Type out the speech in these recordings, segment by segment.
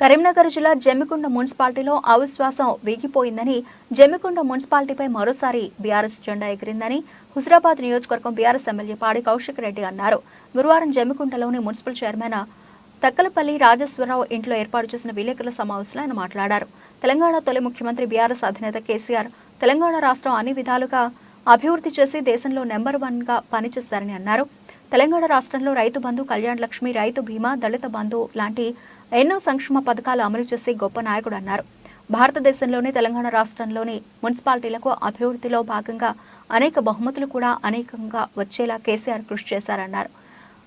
కరీంనగర్ జిల్లా జమ్మికుండ మున్సిపాలిటీలో అవిశ్వాసం వీగిపోయిందని జమ్మికుండ మున్సిపాలిటీపై మరోసారి బీఆర్ఎస్ జెండా ఎగిరిందని హుజరాబాద్ నియోజకవర్గం బీఆర్ఎస్ ఎమ్మెల్యే పాడి కౌశిక్ రెడ్డి అన్నారు. గురువారం జమ్మికుంటలోని మున్సిపల్ చైర్మన్ తక్కలపల్లి రాజేశ్వరరావు ఇంట్లో ఏర్పాటు చేసిన విలేకరుల సమావేశంలో ఆయన మాట్లాడారు. తెలంగాణ తొలి ముఖ్యమంత్రి బీఆర్ఎస్ అధినేత కేసీఆర్ తెలంగాణ రాష్ట్రం అన్ని విధాలుగా అభివృద్ధి చేసి దేశంలో నెంబర్ వన్గా పనిచేశారని అన్నారు. తెలంగాణ రాష్ట్రంలో రైతు బంధు కళ్యాణ్ లక్ష్మి రైతు బీమా దళిత బంధు లాంటి ఎన్నో సంక్షేమ పథకాలు అమలు చేసే గొప్ప నాయకుడు అన్నారు. భారతదేశంలోని తెలంగాణ రాష్ట్రంలోని మున్సిపాలిటీలకు అభివృద్ధిలో భాగంగా అనేక బహుమతులు కూడా అనేకంగా వచ్చేలా కేసీఆర్ కృషి చేశారన్నారు.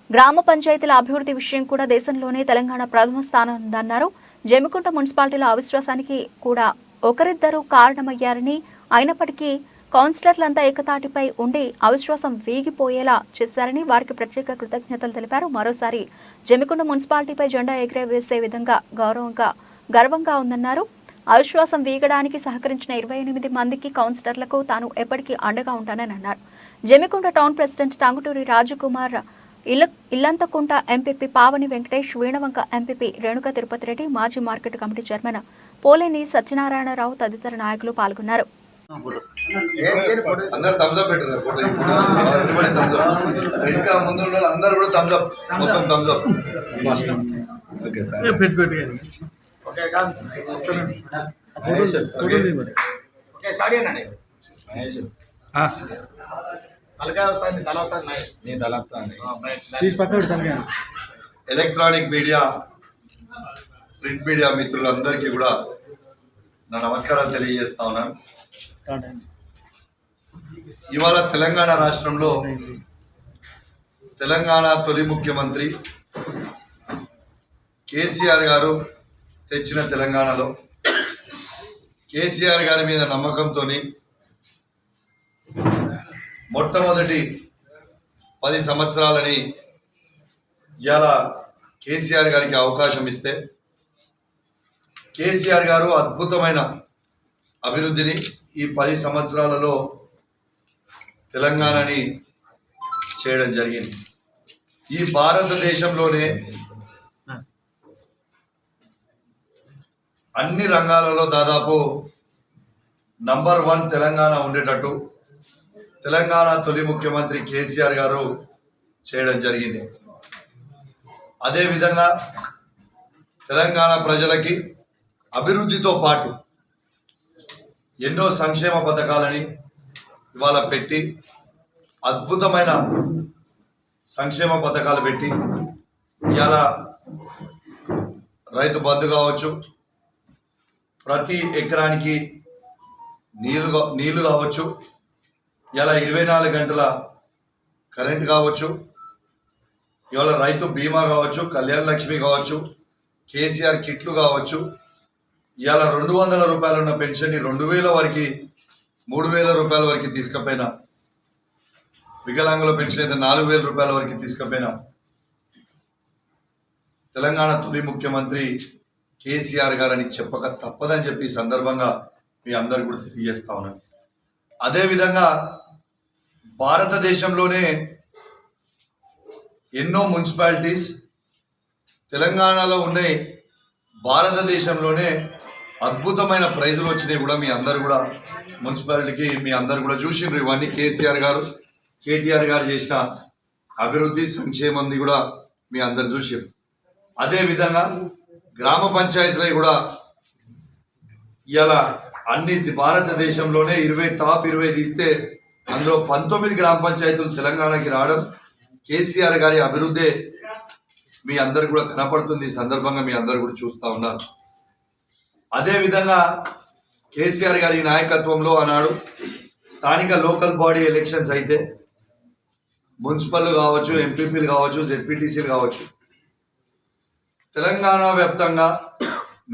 గ్రామ పంచాయతీల అభివృద్ధి విషయం కూడా దేశంలోనే తెలంగాణ ప్రథమ స్థానం ఉందన్నారు. జమికుంట మున్సిపాలిటీల అవిశ్వాసానికి కూడా ఒకరిద్దరు కారణమయ్యారని అయినప్పటికీ కౌన్సిలర్లంతా ఏకతాటిపై ఉండి అవిశ్వాసం వీగిపోయేలా చేశారని వారికి ప్రత్యేక కృతజ్ఞతలు తెలిపారు. మరోసారి జమికొండ మున్సిపాలిటీపై జెండా ఎగురవేసే విధంగా గౌరవంగా గర్వంగా ఉందన్నారు. అవిశ్వాసం వీగడానికి సహకరించిన ఇరవై ఎనిమిది మందికి కౌన్సిలర్లకు తాను ఎప్పటికీ అండగా ఉంటానని అన్నారు. జమికొండ టౌన్ ప్రెసిడెంట్ టంగుటూరి రాజకుమార్ ఇల్ల Illanthakunta M P P Pavani Venkatesh Veenavanka M P P Renuka Tirupati Reddy మాజీ మార్కెట్ కమిటీ చైర్మన్ పోలేని సత్యనారాయణరావు తదితర నాయకులు పాల్గొన్నారు. అందరు పెట్టారు ఫోటో. ఇంకా ముందు ఉన్న అందరూ కూడా థమ్స్ అప్ మొత్తం పెట్టు పెట్టు. ఓకే తలకాయ వస్తుంది తల వస్తుంది నైస్ నీ ఎలక్ట్రానిక్ మీడియా ప్రింట్ మీడియా మిత్రులందరికీ కూడా నా నమస్కారాలు తెలియజేస్తా ఉన్నాను. ఇవాళ తెలంగాణ రాష్ట్రంలో తెలంగాణ తొలి ముఖ్యమంత్రి కేసీఆర్ గారు తెచ్చిన తెలంగాణలో కేసీఆర్ గారి మీద నమ్మకంతో మొట్టమొదటి పది సంవత్సరాలని ఇవాళ కేసీఆర్ గారికి అవకాశం ఇస్తే కేసీఆర్ గారు అద్భుతమైన అభివృద్ధిని ఈ పది సంవత్సరాలలో తెలంగాణని చేయడం జరిగింది. ఈ భారతదేశంలోనే అన్ని రంగాలలో దాదాపు నంబర్ వన్ తెలంగాణ ఉండేటట్టు తెలంగాణ తొలి ముఖ్యమంత్రి కేసీఆర్ గారు చేయడం జరిగింది. అదేవిధంగా తెలంగాణ ప్రజలకి అభివృద్ధితో పాటు ఎన్నో సంక్షేమ పథకాలని ఇవాళ పెట్టి అద్భుతమైన సంక్షేమ పథకాలు పెట్టి ఇవాళ రైతు బంధు కావచ్చు ప్రతి ఎకరానికి నీళ్ళు నీళ్ళు కావచ్చు ఇలా ఇరవై నాలుగు గంటల కరెంట్ కావచ్చు ఇవాళ రైతు బీమా కావచ్చు కళ్యాణ లక్ష్మి కావచ్చు కేసీఆర్ కిట్లు కావచ్చు ఇవాళ రెండు వందల రూపాయలు ఉన్న పెన్షన్ని రెండు వేల వరకు మూడు వేల రూపాయల వరకు తీసుకపోయినా. వికలాంగుల పెన్షన్ అయితే నాలుగు వేల రూపాయల వరకు తీసుకపోయినా. తెలంగాణ తొలి ముఖ్యమంత్రి కేసీఆర్ గారని చెప్పక తప్పదని చెప్పి ఈ సందర్భంగా మీ అందరు కూడా తెలియజేస్తా ఉన్నాను అదేవిధంగా భారతదేశంలోనే ఎన్నో మున్సిపాలిటీస్ తెలంగాణలో ఉన్నాయి. భారతదేశంలోనే అద్భుతమైన ప్రైజులు వచ్చినాయి కూడా మీ అందరు కూడా. మున్సిపాలిటీకి మీ అందరు కూడా చూసిండ్రు ఇవన్నీ. కేసీఆర్ గారు కేటీఆర్ గారు చేసిన అభివృద్ధి సంక్షేమంది కూడా మీ అందరు చూసారు అదేవిధంగా గ్రామ పంచాయతీలు కూడా ఇలా అన్ని భారతదేశంలోనే ఇరవై టాప్ ఇరవై తీస్తే అందులో పంతొమ్మిది గ్రామ పంచాయతీలు తెలంగాణకి రావడం కేసీఆర్ గారి అభివృద్ధి మీ అందరు కూడా కనపడుతుంది ఈ సందర్భంగా మీ అందరు కూడా చూస్తా ఉన్నారు. అదేవిధంగా కేసీఆర్ గారి నాయకత్వంలో ఆనాడు స్థానిక లోకల్ బాడీ ఎలక్షన్స్ అయితే మున్సిపల్ కావచ్చు ఎంపీపీలు కావచ్చు జెడ్పీటీసీలు కావచ్చు తెలంగాణ వ్యాప్తంగా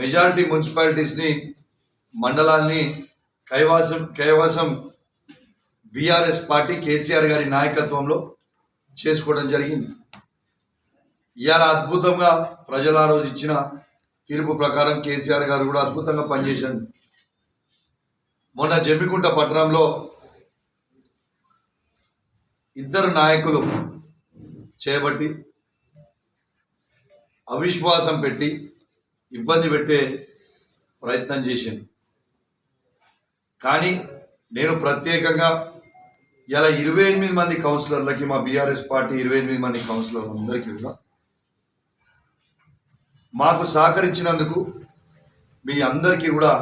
మెజారిటీ మున్సిపాలిటీస్ని మండలాల్ని కైవాసం కైవాసం B R S party K C R గారి నాయకత్వంలో చేసుకోవడం జరిగింది. ఇవాళ అద్భుతంగా ప్రజలు ఆ రోజు ఇచ్చిన తీర్పు ప్రకారం కేసీఆర్ గారు కూడా అద్భుతంగా పనిచేశారు. మొన్న జమ్మికుంట పట్టణంలో ఇద్దరు నాయకులు చేయబట్టి అవిశ్వాసం పెట్టి ఇబ్బంది పెట్టే ప్రయత్నం చేశాను కానీ నేను ప్రత్యేకంగా ఇలా ఇరవై ఎనిమిది మంది కౌన్సిలర్లకి మా బీఆర్ఎస్ పార్టీ ఇరవై ఎనిమిది మంది కౌన్సిలర్లందరికీ కూడా మాకు సహకరించినందుకు మీ అందరికీ కూడా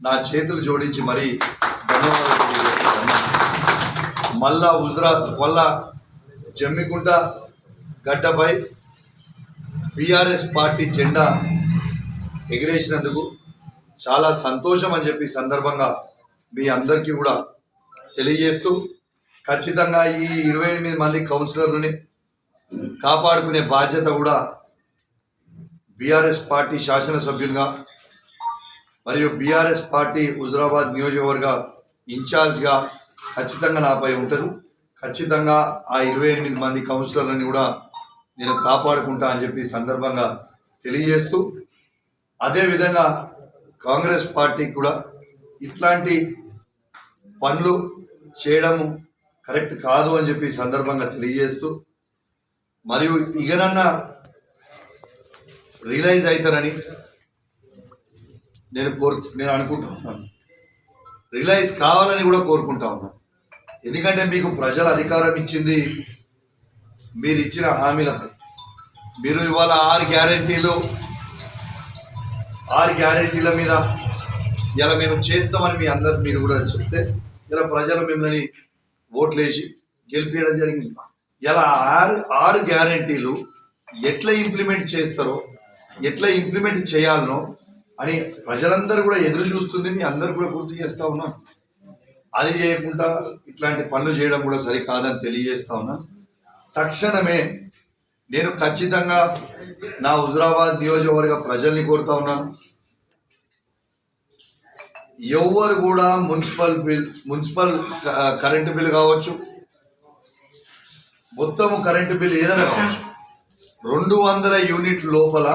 నా చేతులు జోడించి మరీ ధన్యవాదాలు మళ్ళా హుజరా మళ్ళా జమ్మికుంట గడ్డపై బీఆర్ఎస్ పార్టీ జెండా ఎగిరేసినందుకు చాలా సంతోషం అని చెప్పి సందర్భంగా మీ అందరికీ కూడా తెలియజేస్తూ ఖచ్చితంగా ఈ ఇరవై ఎనిమిది మంది కౌన్సిలర్లని కాపాడుకునే బాధ్యత కూడా బీఆర్ఎస్ పార్టీ శాసనసభ్యునిగా మరియు బీఆర్ఎస్ పార్టీ హుజరాబాద్ నియోజకవర్గ ఇన్ఛార్జ్గా ఖచ్చితంగా నాపై ఉంటుంది. ఖచ్చితంగా ఆ ఇరవై ఎనిమిది మంది కౌన్సిలర్లని కూడా నేను కాపాడుకుంటా అని చెప్పి సందర్భంగా తెలియజేస్తూ అదేవిధంగా కాంగ్రెస్ పార్టీకి కూడా ఇట్లాంటి పనులు చేయడము కరెక్ట్ కాదు అని చెప్పి సందర్భంగా తెలియజేస్తూ మరియు ఇగనన్నా రియలైజ్ అవుతారని నేను కోరు నేను అనుకుంటా ఉన్నాను రియలైజ్ కావాలని కూడా కోరుకుంటా ఉన్నాను ఎందుకంటే మీకు ప్రజల అధికారం ఇచ్చింది మీరు ఇచ్చిన హామీలపై మీరు ఇవాళ ఆరు గ్యారంటీలు ఆరు గ్యారంటీల మీద ఇలా మేము చేస్తామని మీ అందరు మీరు కూడా చెప్తే ఇలా ప్రజలు మిమ్మల్ని ఓట్లేసి గెలిపించడం జరిగింది. ఇలా ఆరు ఆరు గ్యారంటీలు ఎట్లా ఇంప్లిమెంట్ చేస్తారో ఎట్లా ఇంప్లిమెంట్ చేయాలనో అని ప్రజలందరూ కూడా ఎదురు చూస్తుంది మీ అందరు కూడా గుర్తు చేస్తా ఉన్నాం. అది చేయకుండా ఇట్లాంటి పనులు చేయడం కూడా సరికాదని తెలియజేస్తా ఉన్నా. తక్షణమే నేను ఖచ్చితంగా నా హుజరాబాద్ నియోజకవర్గ ప్రజల్ని కోరుతా ఉన్నాను ఎవరు కూడా municipal bill municipal current bill కావచ్చు మొత్తము కరెంటు బిల్ ఏదైనా కావచ్చు రెండు వందల యూనిట్ లోపల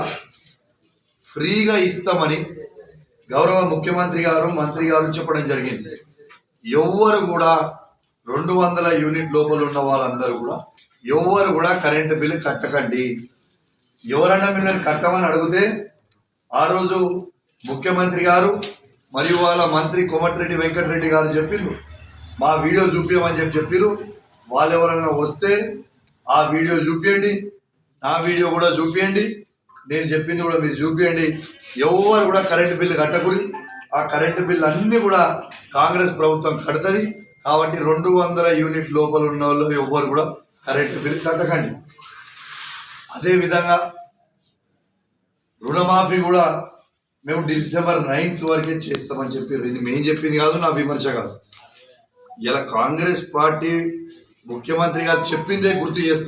ఫ్రీగా ఇస్తామని గౌరవ ముఖ్యమంత్రి గారు మంత్రి గారు చెప్పడం జరిగింది. ఎవ్వరు కూడా రెండు వందల యూనిట్ లోపల ఉన్న వాళ్ళందరూ కూడా ఎవ్వరు కూడా కరెంటు బిల్లు కట్టకండి. ఎవరైనా మిమ్మల్ని కట్టమని అడిగితే ఆ రోజు ముఖ్యమంత్రి గారు మరియు వాళ్ళ మంత్రి కోమటిరెడ్డి వెంకటరెడ్డి గారు చెప్పిర్రు. మా వీడియో చూపించమని చెప్పి చెప్పిర్రు. వాళ్ళు ఎవరైనా వస్తే ఆ వీడియో చూపించండి నా వీడియో కూడా చూపించండి నేను చెప్పింది కూడా మీరు చూపించండి ఎవరు కూడా కరెంటు బిల్లు కట్టకూడదు. ఆ కరెంటు బిల్లు అన్నీ కూడా కాంగ్రెస్ ప్రభుత్వం కడుతుంది. కాబట్టి రెండు వందల యూనిట్ లోపల ఉన్న వాళ్ళు ఎవ్వరు కూడా కరెంటు బిల్లు కట్టకండి. అదేవిధంగా రుణమాఫీ కూడా మేము డిసెంబర్ నైన్త్ వరకే చేస్తామని చెప్పారు. ఇది మేము చెప్పింది కాదు నా విమర్శ కాదు. ఇలా కాంగ్రెస్ పార్టీ ముఖ్యమంత్రి గారు చెప్పిందే గుర్తు చేస్తాం.